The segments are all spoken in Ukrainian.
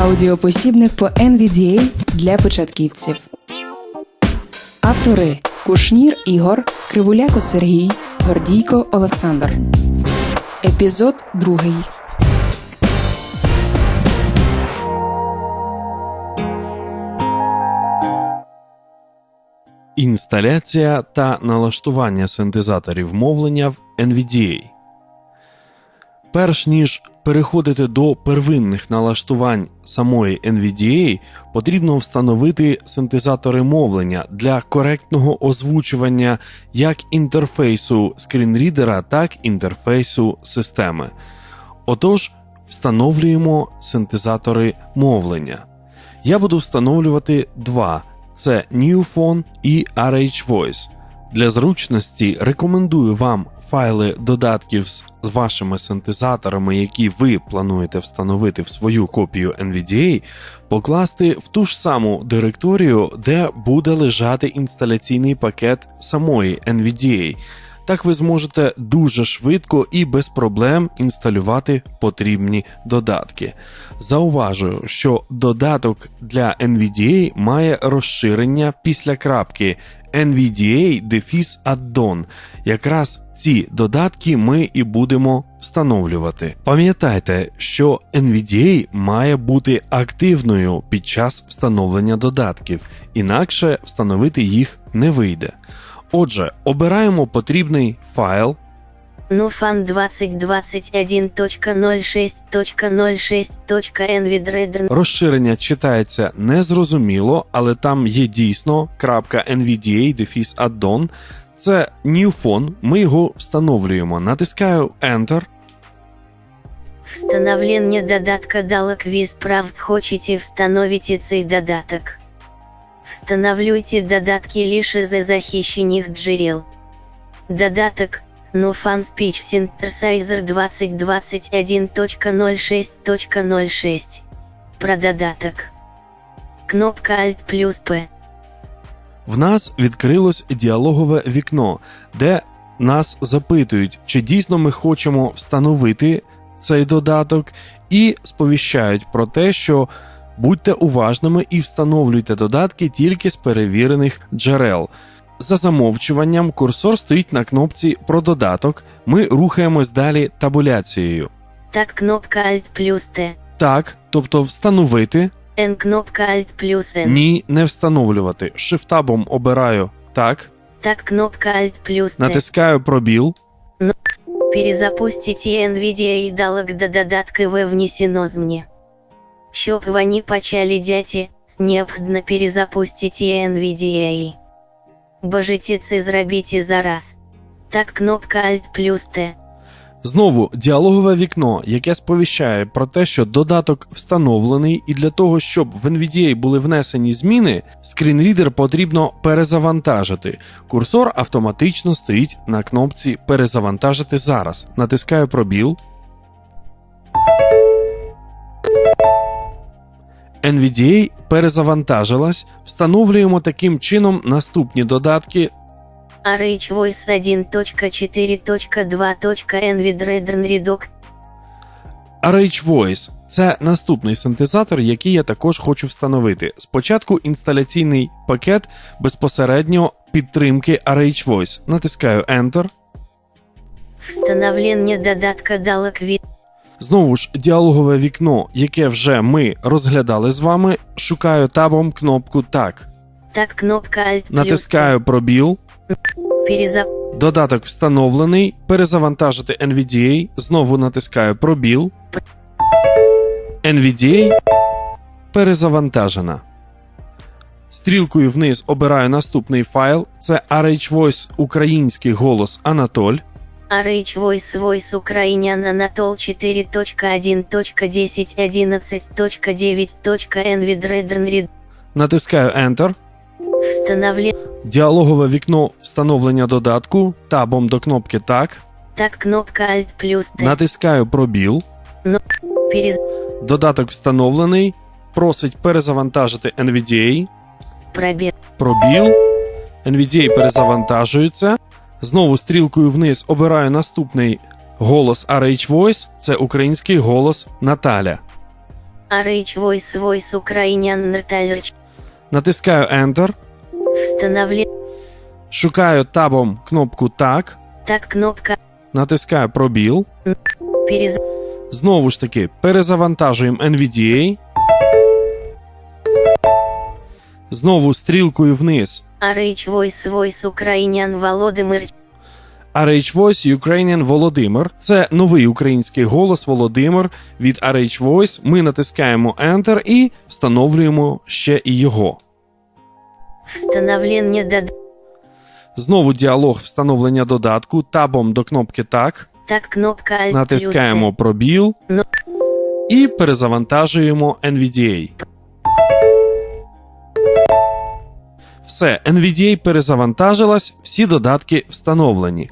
Аудіопосібник по NVDA для початківців. Автори Кушнір Ігор, Кривуляко Сергій, Гордійко Олександр. Епізод другий. Інсталяція та налаштування синтезаторів мовлення в NVDA. Перш ніж переходити до первинних налаштувань самої NVDA, потрібно встановити синтезатори мовлення для коректного озвучування як інтерфейсу скрінрідера, так і інтерфейсу системи. Отож, встановлюємо синтезатори мовлення. Я буду встановлювати два: це NewPhone і RH Voice. Для зручності рекомендую вам файли додатків з вашими синтезаторами, які ви плануєте встановити в свою копію NVDA, покласти в ту ж саму директорію, де буде лежати інсталяційний пакет самої NVDA. Так ви зможете дуже швидко і без проблем інсталювати потрібні додатки. Зауважую, що додаток для NVDA має розширення після крапки NVDA Defis Add-on. Якраз ці додатки ми і будемо встановлювати. Пам'ятайте, що NVDA має бути активною під час встановлення додатків, інакше встановити їх не вийде. Отже, обираємо потрібний файл, Нуфан 2021.06.06.NVDREDR Розширення читається незрозуміло, але там є дійсно .nvda дефіс addon. Це NewPhone, ми його встановлюємо. Натискаю Enter. Встановлення додатка дало квіз прав хочете встановите цей додаток. Встановлюйте додатки лише за захищених джерел. Додаток Nufan Speech Synthesizer 2021.06.06 Про додаток. Кнопка Alt плюс P. В нас відкрилось діалогове вікно, де нас запитують, чи дійсно ми хочемо встановити цей додаток, і сповіщають про те, що будьте уважними і встановлюйте додатки тільки з перевірених джерел. За замовчуванням курсор стоїть на кнопці про додаток. Ми рухаємось далі табуляцією. Так кнопка Alt плюс T. Так, тобто встановити, N кнопка Alt плюс N. ні, не встановлювати. Шифтабом обираю так, Так кнопка Alt плюс T. натискаю пробіл. Перезапустите NVIDIA і далок до додатки ви внесено змні. Щоб вони почали дяти, необхідно перезапустити NVIDIA. Бажите це зробити зараз. Так кнопка Alt плюс T. Знову діалогове вікно, яке сповіщає про те, що додаток встановлений, і для того, щоб в NVDA були внесені зміни, скрінрідер потрібно перезавантажити. Курсор автоматично стоїть на кнопці Перезавантажити зараз. Натискаю пробіл. NVDA перезавантажилась. Встановлюємо таким чином наступні додатки RH Voice 1.4.2.NVIDREDRN Redoc. RH Voice це наступний синтезатор, який я також хочу встановити. Спочатку інсталяційний пакет безпосередньо підтримки RH Voice. Натискаю Enter. Встановлення додатка далок від. Знову ж діалогове вікно, яке вже ми розглядали з вами. Шукаю табом кнопку Так. Так кнопка Alt Натискаю пробіл. T. Перезап... Додаток встановлений. Перезавантажити NVDA. Знову натискаю пробіл. NVDA перезавантажена. Стрілкою вниз обираю наступний файл. Це RH Voice український голос Анатоль. RH Voice Voice Ukrainian Anatol 4.1.10.11.9.NVIDREDRN Натискаю Enter. Встановлення. Діалогове вікно встановлення додатку. Табом до кнопки Так. Так кнопка Alt плюс T. Натискаю пробіл. Перез... Додаток встановлений. Просить перезавантажити NVDA. Пробег. Пробіл. NVDA перезавантажується. Знову стрілкою вниз обираю наступний голос RH Voice. Це український голос Наталя. RH Voice Voice Ukrainian Nrtalrch. Натискаю Enter, Встановлю. шукаю табом кнопку Так, Так кнопка. натискаю пробіл. Перез... Знову ж таки, перезавантажуємо NVDA. Знову стрілкою вниз. RH Voice Voice Ukrainian Володимир. RH Voice Ukrainian Володимир. Це новий український голос Володимир від RH Voice. Ми натискаємо Enter і встановлюємо ще і його. Встановление дод... Знову діалог встановлення додатку табом до кнопки Так. Так кнопка Alt Натискаємо пробіл Ну. і перезавантажуємо NVDA. Все, NVDA перезавантажилась, всі додатки встановлені.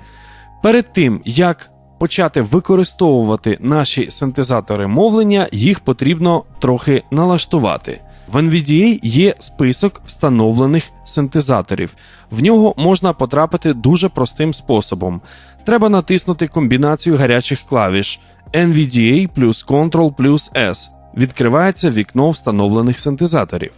Перед тим, як почати використовувати наші синтезатори мовлення, їх потрібно трохи налаштувати. В NVDA є список встановлених синтезаторів. В нього можна потрапити дуже простим способом. Треба натиснути комбінацію гарячих клавіш NVDA плюс Ctrl плюс S. Відкривається вікно встановлених синтезаторів.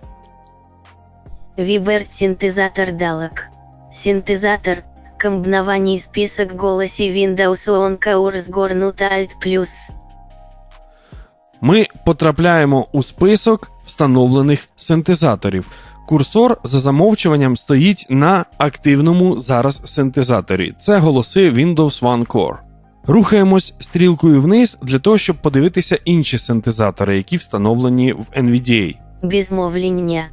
Виберт синтезатор далок. Синтезатор. Комбинований список голоси Windows On Kaur сгорнута Alt плюс. Ми потрапляємо у список встановлених синтезаторів. Курсор за замовчуванням стоїть на активному зараз синтезаторі. Це голоси Windows One Core. Рухаємось стрілкою вниз для того, щоб подивитися інші синтезатори, які встановлені в NVDA. Без мовлення.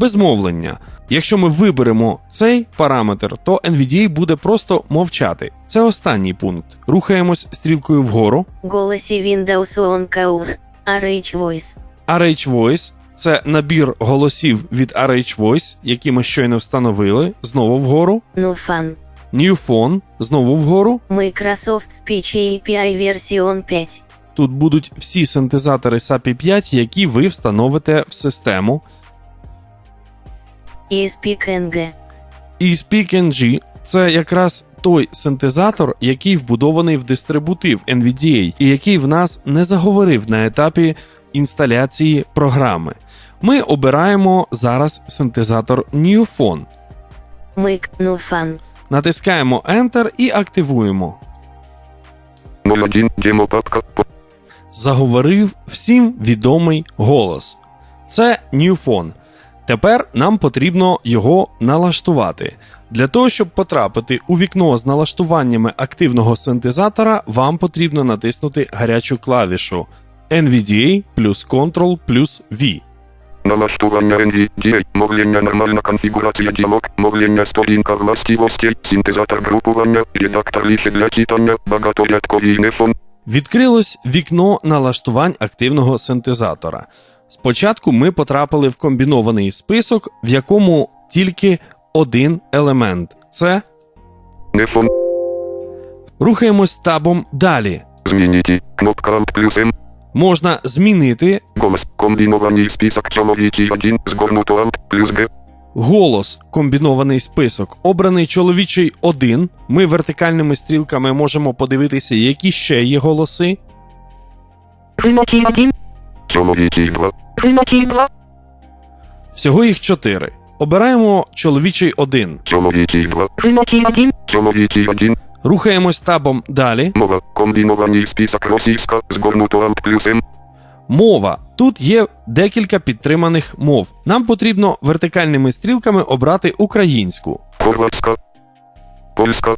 Без мовлення. Якщо ми виберемо цей параметр, то NVDA буде просто мовчати. Це останній пункт. Рухаємось стрілкою вгору. Голоси Windows On Kaur. RH Voice. RH Voice це набір голосів від RH Voice, які ми щойно встановили. Знову вгору. Nufan. New Phone, знову вгору. Microsoft Speech API версіон 5. Тут будуть всі синтезатори SAPI 5, які ви встановите в систему. ESP-KNG. І SpeakNG – це якраз той синтезатор, який вбудований в дистрибутив NVDA, і який в нас не заговорив на етапі інсталяції програми. Ми обираємо зараз синтезатор NewPhone. Mic Nufan. Натискаємо Enter і активуємо. 01 демо папка. По- Заговорив всім відомий голос. Це NewPhone. Тепер нам потрібно його налаштувати. Для того, щоб потрапити у вікно з налаштуваннями активного синтезатора, вам потрібно натиснути гарячу клавішу NVDA плюс Ctrl плюс V. Налаштування NVDA, мовлення нормальна конфігурація діалог, мовлення сторінка властивостей, синтезатор групування, редактор лише для читання, багаторядковий нефон, Відкрилось вікно налаштувань активного синтезатора. Спочатку ми потрапили в комбінований список, в якому тільки один елемент це нефон, рухаємось табом далі. змінити, кнопка Alt плюс М, Можна змінити. Голос, комбінований список. Чоловічий 1, згорнуто Alt плюс Г, голос, комбінований список, обраний чоловічий 1. Ми вертикальними стрілками можемо подивитися, які ще є голоси. Жіночий чоловічий 2, жіночий Всього їх 4. Обираємо чоловічий 1. чоловічий 2, жіночий один, чоловічий 1, Рухаємось табом далі. мова, комбінований список російська, згорнуто Alt плюс М, Мова. Тут є декілька підтриманих мов. Нам потрібно вертикальними стрілками обрати українську. хорватська, польська,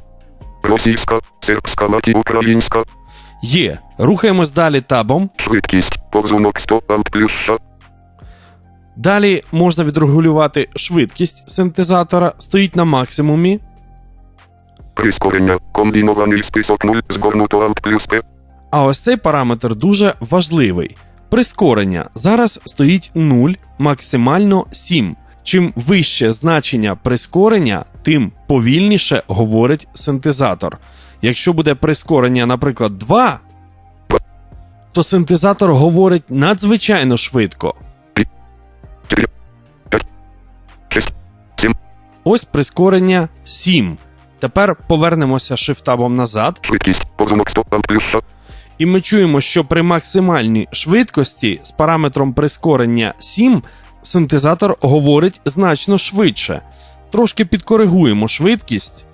російська, сербська мати українська, Є. Рухаємось далі табом. швидкість, повзунок 100, Alt плюс Ш, Далі можна відрегулювати швидкість синтезатора, стоїть на максимумі. прискорення, комбінований список 0, згорнуто Alt плюс П, А ось цей параметр дуже важливий. Прискорення зараз стоїть 0, максимально 7. Чим вище значення прискорення, тим повільніше говорить синтезатор. Якщо буде прискорення, наприклад, 2, то синтезатор говорить надзвичайно швидко. 4, 5, 6, 7, Ось прискорення 7. Тепер повернемося шифтабом назад. швидкість, повзунок 100, Alt плюс Ш, І ми чуємо, що при максимальній швидкості з параметром прискорення 7 синтезатор говорить значно швидше. Трошки підкоригуємо швидкість.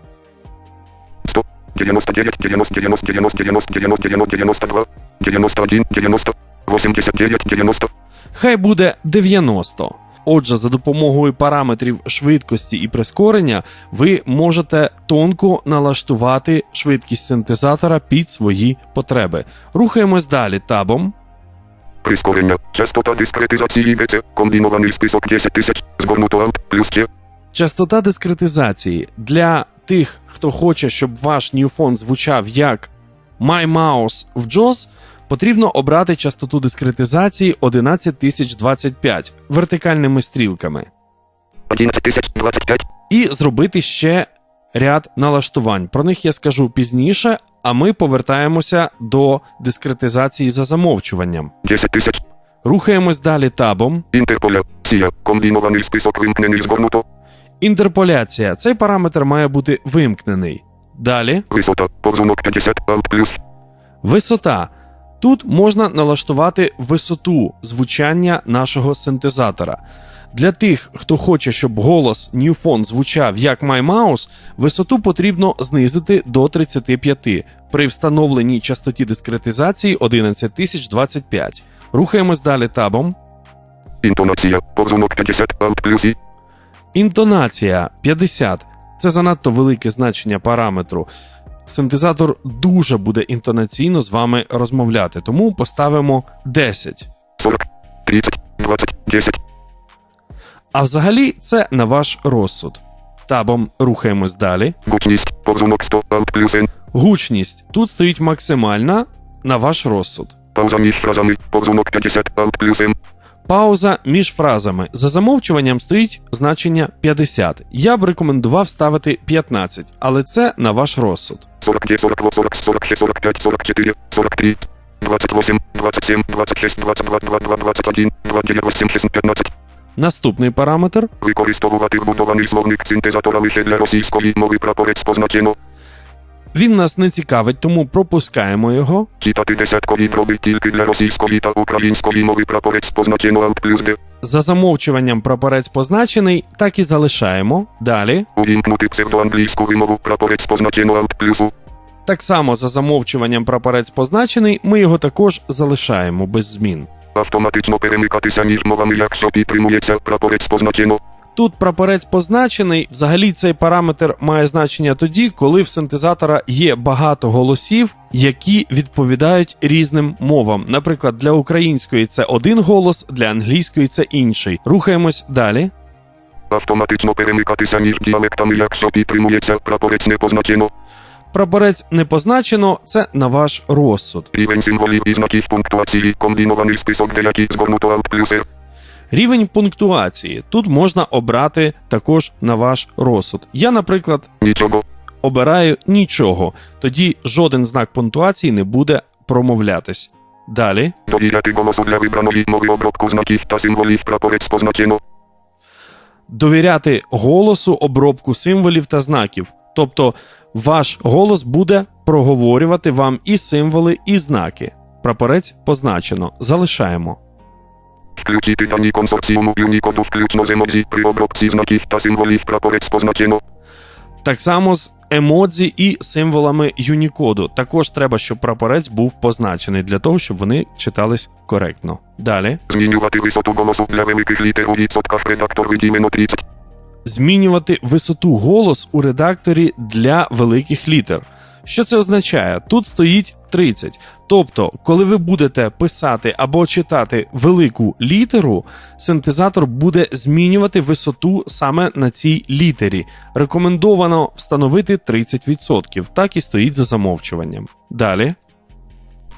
100, 99, 90, 90, 90, 90, 90, 90, 92, 91, 90, 89, 90, Хай буде 90. Отже, за допомогою параметрів швидкості і прискорення ви можете тонко налаштувати швидкість синтезатора під свої потреби. Рухаємось далі табом. прискорення, частота дискретизації ГЦ, комбінований список 10 тисяч, згорнуто Alt, плюс Т, Частота дискретизації для тих, хто хоче, щоб ваш Newfon звучав як My Mouse в JAWS, потрібно обрати частоту дискретизації 11025 вертикальними стрілками. 11 тисяч, 25, і зробити ще ряд налаштувань. Про них я скажу пізніше, а ми повертаємося до дискретизації за замовчуванням. 10 тисяч, Рухаємось далі табом. інтерполяція, комбінований список вимкнений згорнуто, Інтерполяція. Цей параметр має бути вимкнений. Далі висота, повзунок 50, Alt, плюс, висота. Тут можна налаштувати висоту звучання нашого синтезатора. Для тих, хто хоче, щоб голос Newfon звучав як MyMouse, висоту потрібно знизити до 35 при встановленій частоті дискретизації 11025. Рухаємось далі табом. інтонація, повзунок 50, Alt, плюс І, Інтонація 50. Це занадто велике значення параметру. Синтезатор дуже буде інтонаційно з вами розмовляти, тому поставимо 10. 40, 30, 20, 10, А взагалі це на ваш розсуд. Табом рухаємось далі. гучність, повзунок 100, Alt, плюс N, Гучність тут стоїть максимальна на ваш розсуд. пауза між фразами, повзунок 50, Alt, плюс М, Пауза між фразами. За замовчуванням стоїть значення 50. Я б рекомендував ставити 15, але це на ваш розсуд. 40, 42, 40, 46, 45, 44, 43, 28, 27, 26, 22, 22, 21, 29, 8, 15. Наступний параметр Використовувати вбудований словник синтезатора лише для російської мови прапорець позначено. Він нас не цікавить, тому пропускаємо його. Читати десяткові дроби тільки для російської та української мови прапорець позначено Alt плюс D. За замовчуванням прапорець позначений, так і залишаємо. Далі. Увімкнути псевдоанглійську вимову прапорець позначено Alt плюс Так само за замовчуванням прапорець позначений, ми його також залишаємо без змін. Автоматично перемикатися між мовами, якщо підтримується прапорець позначено. Тут прапорець позначений. Взагалі цей параметр має значення тоді, коли в синтезатора є багато голосів, які відповідають різним мовам. Наприклад, для української це один голос, для англійської це інший. Рухаємось далі. Автоматично перемикатися між діалектами, якщо підтримується прапорець не позначено. Прапорець не позначено, це на ваш розсуд. Рівень символів і знаків пунктуації, комбінований список деяких згорнуто Alt плюс R. Рівень пунктуації тут можна обрати також на ваш розсуд. Я, наприклад, Нічого. обираю нічого, тоді жоден знак пунктуації не буде промовлятись. Далі Довіряти голосу для вибраної мови обробку знаків та символів прапорець позначено. довіряти голосу обробку символів та знаків. Тобто ваш голос буде проговорювати вам і символи, і знаки. Прапорець позначено. Залишаємо. Включити дані консорціуму Unicode включно з емодзі при обробці знаків та символів прапорець позначено. Так само з емодзі і символами Unicode. Також треба, щоб прапорець був позначений для того, щоб вони читались коректно. Далі Змінювати висоту голосу для великих літер у відсотках редактор видімено 30. змінювати висоту голос у редакторі для великих літер. Що це означає? Тут стоїть 30. Тобто, коли ви будете писати або читати велику літеру, синтезатор буде змінювати висоту саме на цій літері. Рекомендовано встановити 30%. Так і стоїть за замовчуванням. Далі.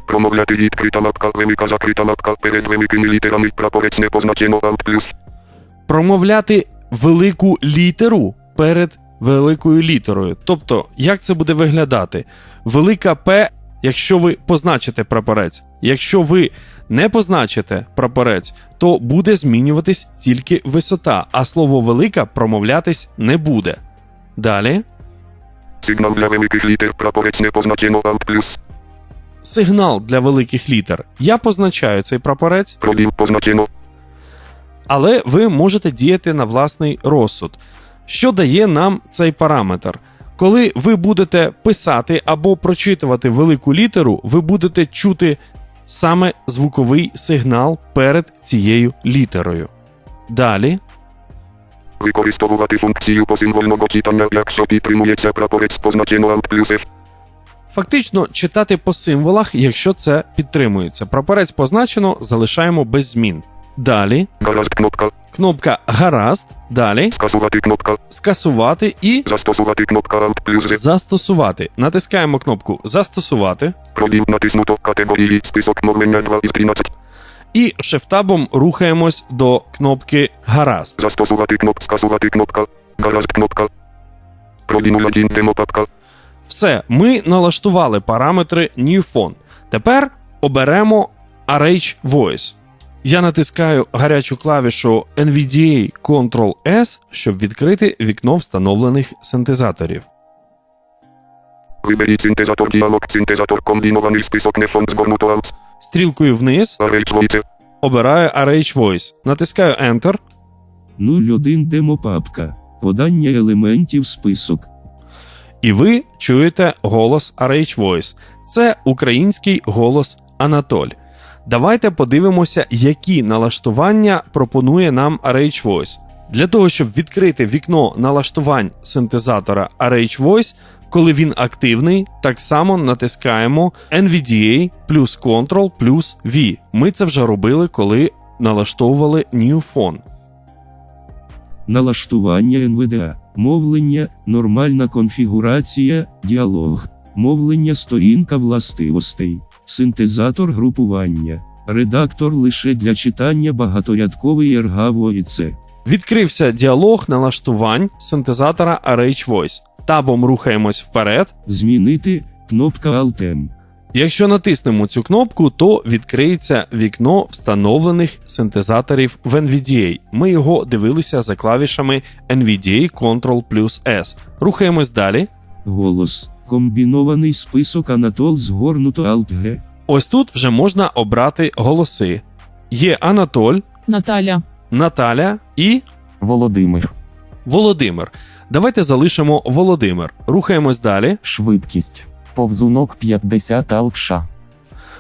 Промовляти відкрита лапка, велика закрита лапка перед великими літерами прапорець не позначено Alt плюс. промовляти велику літеру перед великою літерою. Тобто, як це буде виглядати? Велика П, якщо ви позначите прапорець. Якщо ви не позначите прапорець, то буде змінюватись тільки висота, а слово велика промовлятись не буде. Далі. Сигнал для великих літер прапорець не позначено Alt плюс. сигнал для великих літер. Я позначаю цей прапорець, Пробіл позначено. але ви можете діяти на власний розсуд. Що дає нам цей параметр? Коли ви будете писати або прочитувати велику літеру, ви будете чути саме звуковий сигнал перед цією літерою. Далі Використовувати функцію посимвольного читання, якщо підтримується прапорець позначено Alt плюс F. Фактично читати по символах, якщо це підтримується. Прапорець позначено, залишаємо без змін. Далі Гаразд кнопка. кнопка Гаразд. Далі Скасувати кнопка. скасувати і Застосувати кнопка Alt плюс застосувати. Натискаємо кнопку Застосувати Пробіл натиснуто категорії список мовлення 2 із 13. і шифтабом рухаємось до кнопки Гаразд. Застосувати кнопка. Скасувати кнопка. Гаразд кнопка. Пробіл 01 демопапка. Все, ми налаштували параметри New Тепер оберемо RH Voice. Я натискаю гарячу клавішу NVDA Ctrl-S, щоб відкрити вікно встановлених синтезаторів. Виберіть синтезатор діалог. Синтезатор комбінований список не фонд згорнуто Alt. Стрілкою вниз RH Voice. обираю RH Voice. Натискаю Enter. 01 демопапка. Подання елементів список. І ви чуєте голос RH Voice. Це український голос Анатоль. Давайте подивимося, які налаштування пропонує нам RH Voice. Для того, щоб відкрити вікно налаштувань синтезатора RH Voice, коли він активний, так само натискаємо NVDA плюс Ctrl плюс V. Ми це вже робили, коли налаштовували New Phone. Налаштування НВДА. Мовлення, нормальна конфігурація, діалог. Мовлення сторінка властивостей. Синтезатор групування. Редактор лише для читання багаторядковий RGA VoIC. Відкрився діалог налаштувань синтезатора RH Voice. Табом рухаємось вперед. Змінити кнопка Alt-M. Якщо натиснемо цю кнопку, то відкриється вікно встановлених синтезаторів в NVDA. Ми його дивилися за клавішами NVDA Ctrl плюс S. Рухаємось далі. Голос. Комбінований список Анатол згорнуто Alt-G. Ось тут вже можна обрати голоси. Є Анатоль, Наталя, Наталя і Володимир. Володимир. Давайте залишимо Володимир. Рухаємось далі. Швидкість. Повзунок 50 алкша.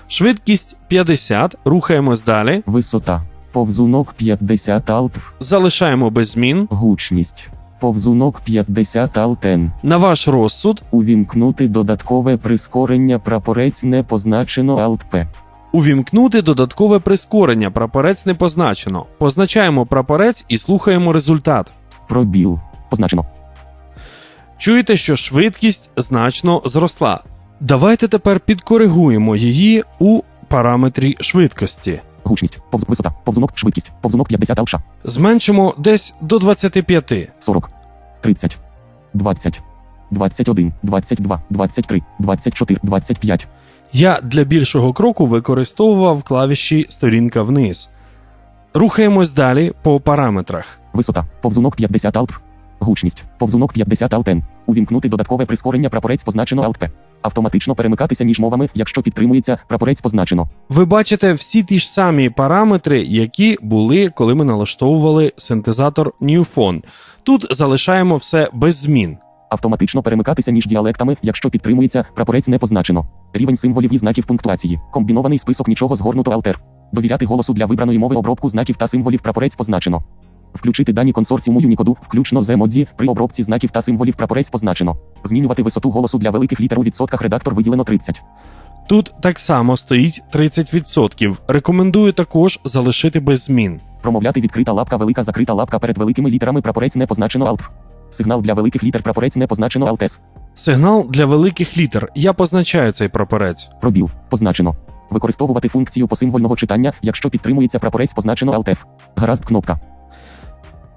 Швидкість 50. Рухаємось далі. Висота. Повзунок 50 алтв. Залишаємо без змін. Гучність. Повзунок 50 алтен. На ваш розсуд Увімкнути додаткове прискорення прапорець не позначено Alt-P. Увімкнути додаткове прискорення. Прапорець не позначено. Позначаємо прапорець і слухаємо результат. Пробіл. Позначено. Чуєте, що швидкість значно зросла. Давайте тепер підкоригуємо її у параметрі швидкості. Гучність. Повз... Висота. Повзунок. Швидкість. Повзунок 50 алкша. Зменшимо десь до 25. 40. 30. 20. 21. 22. 23. 24. 25. Я для більшого кроку використовував клавіші сторінка вниз. Рухаємось далі по параметрах. Висота. Повзунок 50 алтв. Гучність. Повзунок 50 алтен. Увімкнути додаткове прискорення прапорець позначено Alt-P. Автоматично перемикатися між мовами, якщо підтримується прапорець позначено. Ви бачите всі ті ж самі параметри, які були, коли ми налаштовували синтезатор Newphone. Тут залишаємо все без змін. Автоматично перемикатися між діалектами, якщо підтримується прапорець не позначено. Рівень символів і знаків пунктуації. Комбінований список нічого згорнуто Алтер. Довіряти голосу для вибраної мови обробку знаків та символів прапорець позначено. Включити дані консорціуму Unicode, включно з емодзі, при обробці знаків та символів прапорець позначено. Змінювати висоту голосу для великих літер у відсотках редактор виділено 30. Тут так само стоїть 30%. Рекомендую також залишити без змін. Промовляти відкрита лапка, велика закрита лапка перед великими літерами прапорець не позначено Alt. Сигнал для великих літер прапорець не позначено Alt-S. Сигнал для великих літер. Я позначаю цей прапорець. Пробіл. Позначено. Використовувати функцію посимвольного читання, якщо підтримується прапорець позначено Alt-F. Гаразд кнопка.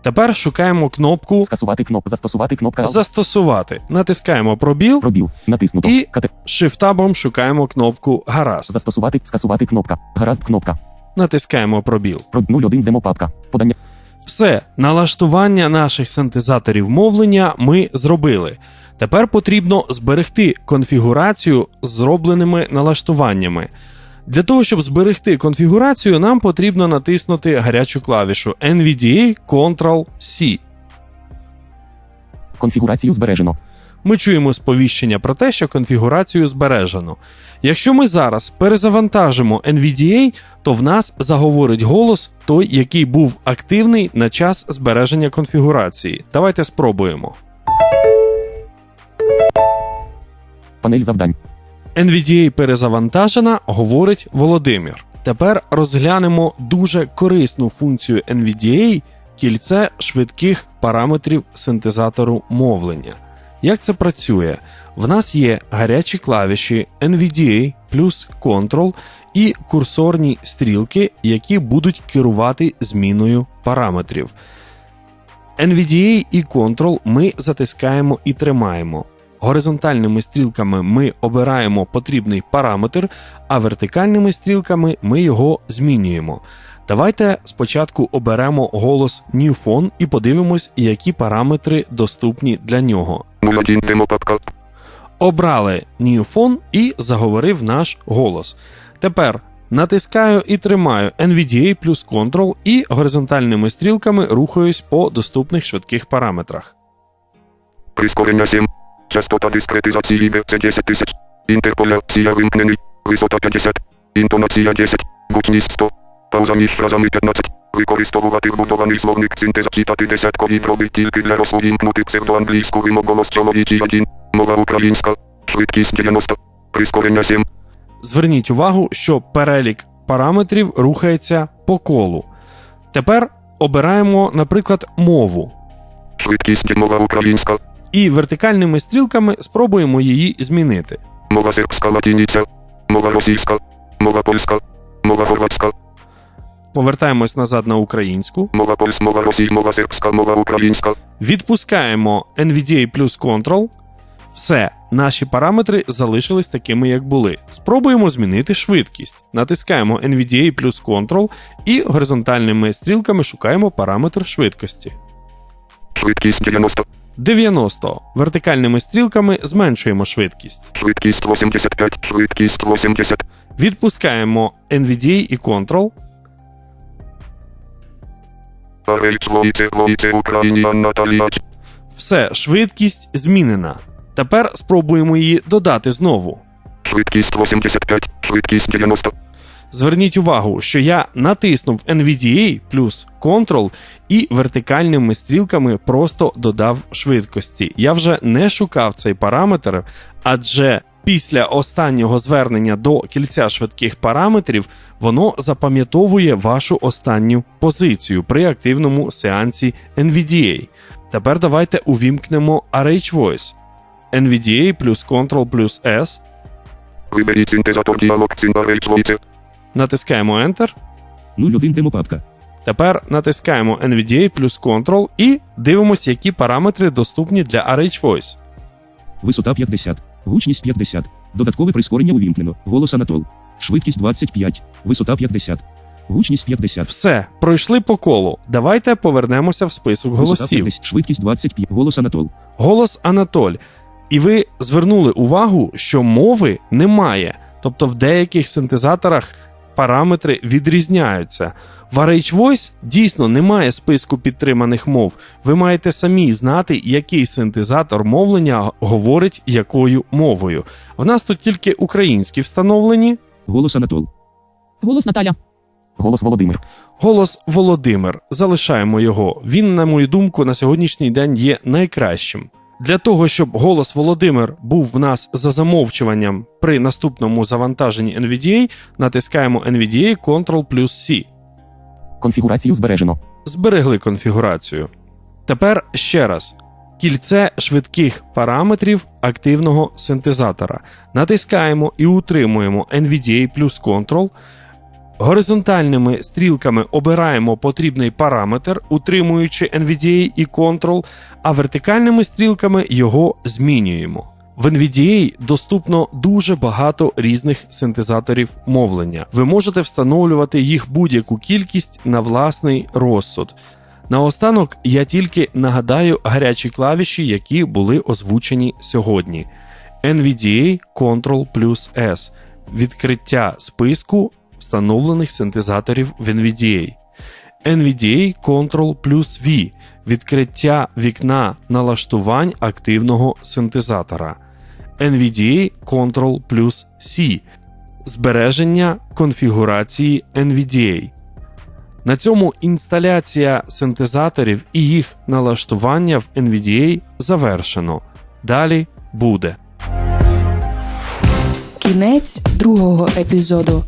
Тепер шукаємо кнопку Скасувати кноп. Застосувати кнопка Застосувати. Натискаємо пробіл Пробіл. Натиснуто. І- Кате. Shift-табом шукаємо кнопку Гаразд. Застосувати. Скасувати кнопка. Гаразд кнопка. Натискаємо пробіл. Про 01 демопапка. Подання. Все, налаштування наших синтезаторів мовлення ми зробили. Тепер потрібно зберегти конфігурацію з зробленими налаштуваннями. Для того, щоб зберегти конфігурацію, нам потрібно натиснути гарячу клавішу NVDA Ctrl-C. Конфігурацію збережено. Ми чуємо сповіщення про те, що конфігурацію збережено. Якщо ми зараз перезавантажимо NVDA, то в нас заговорить голос той, який був активний на час збереження конфігурації. Давайте спробуємо. Панель завдань. NVDA перезавантажена, говорить Володимир. Тепер розглянемо дуже корисну функцію NVDA кільце швидких параметрів синтезатору мовлення. Як це працює? В нас є гарячі клавіші NVDA плюс Ctrl і курсорні стрілки, які будуть керувати зміною параметрів. NVDA і Ctrl ми затискаємо і тримаємо. Горизонтальними стрілками ми обираємо потрібний параметр, а вертикальними стрілками ми його змінюємо. Давайте спочатку оберемо голос Newphone і подивимось, які параметри доступні для нього. 01 демо папка. Обрали Newphone і заговорив наш голос. Тепер натискаю і тримаю NVDA плюс Ctrl і горизонтальними стрілками рухаюсь по доступних швидких параметрах. Прискорення 7. Частота дискретизації B це 10 тисяч. Інтерполяція вимкнений. Висота 50. Інтонація 10. Гучність 100. Пауза між фразами 15. Використовувати вбудований словник синтеза читати десяткові дроби тільки для розвоїмкнути псевдоанглійську вимог голос чоловічий 1. Мова українська. Швидкість 90. Прискорення 7. Зверніть увагу, що перелік параметрів рухається по колу. Тепер обираємо, наприклад, мову. Швидкість мова українська. І вертикальними стрілками спробуємо її змінити. Мова сербська латиниця. Мова російська. Мова польська. Мова хорватська. Повертаємось назад на українську. Мова польсь, мова росій, мова сербська, мова українська. Відпускаємо NVDA плюс Ctrl. Все, наші параметри залишились такими, як були. Спробуємо змінити швидкість. Натискаємо NVDA плюс Ctrl і горизонтальними стрілками шукаємо параметр швидкості. Швидкість 90. 90. Вертикальними стрілками зменшуємо швидкість. Швидкість 85. Швидкість 80. Відпускаємо NVDA і Ctrl. Все, швидкість змінена. Тепер спробуємо її додати знову. Швидкість 85. Швидкість 90. Зверніть увагу, що я натиснув NVDA плюс Ctrl і вертикальними стрілками просто додав швидкості. Я вже не шукав цей параметр, адже після останнього звернення до кільця швидких параметрів воно запам'ятовує вашу останню позицію при активному сеансі NVDA. Тепер давайте увімкнемо RH Voice. NVDA плюс Ctrl плюс S. Виберіть синтезатор діалог, Парельч Войце. Натискаємо Enter. 01 демо папка. Тепер натискаємо NVDA плюс Ctrl і дивимося, які параметри доступні для RH Voice. Висота 50. Гучність 50. Додаткове прискорення увімкнено. Голос Анатол. Швидкість 25. Висота 50. Гучність 50. Все, пройшли по колу. Давайте повернемося в список Висота голосів. 50. Швидкість 25. Голос Анатол. Голос Анатоль. І ви звернули увагу, що мови немає. Тобто в деяких синтезаторах параметри відрізняються. В RH Voice дійсно немає списку підтриманих мов. Ви маєте самі знати, який синтезатор мовлення говорить якою мовою. В нас тут тільки українські встановлені. Голос Анатол. Голос Наталя. Голос Володимир. Голос Володимир. Залишаємо його. Він, на мою думку, на сьогоднішній день є найкращим. Для того, щоб голос Володимир був в нас за замовчуванням при наступному завантаженні NVDA, натискаємо NVDA Ctrl плюс C. Конфігурацію збережено. Зберегли конфігурацію. Тепер ще раз. Кільце швидких параметрів активного синтезатора. Натискаємо і утримуємо NVDA плюс Ctrl. Горизонтальними стрілками обираємо потрібний параметр, утримуючи NVDA і Ctrl, а вертикальними стрілками його змінюємо. В NVDA доступно дуже багато різних синтезаторів мовлення. Ви можете встановлювати їх будь-яку кількість на власний розсуд. Наостанок я тільки нагадаю гарячі клавіші, які були озвучені сьогодні: NVDA Ctrl S відкриття списку встановлених синтезаторів в NVDA. NVDA Ctrl плюс V відкриття вікна налаштувань активного синтезатора. NVDA Ctrl плюс C збереження конфігурації NVDA. На цьому інсталяція синтезаторів і їх налаштування в NVDA завершено. Далі буде. Кінець другого епізоду.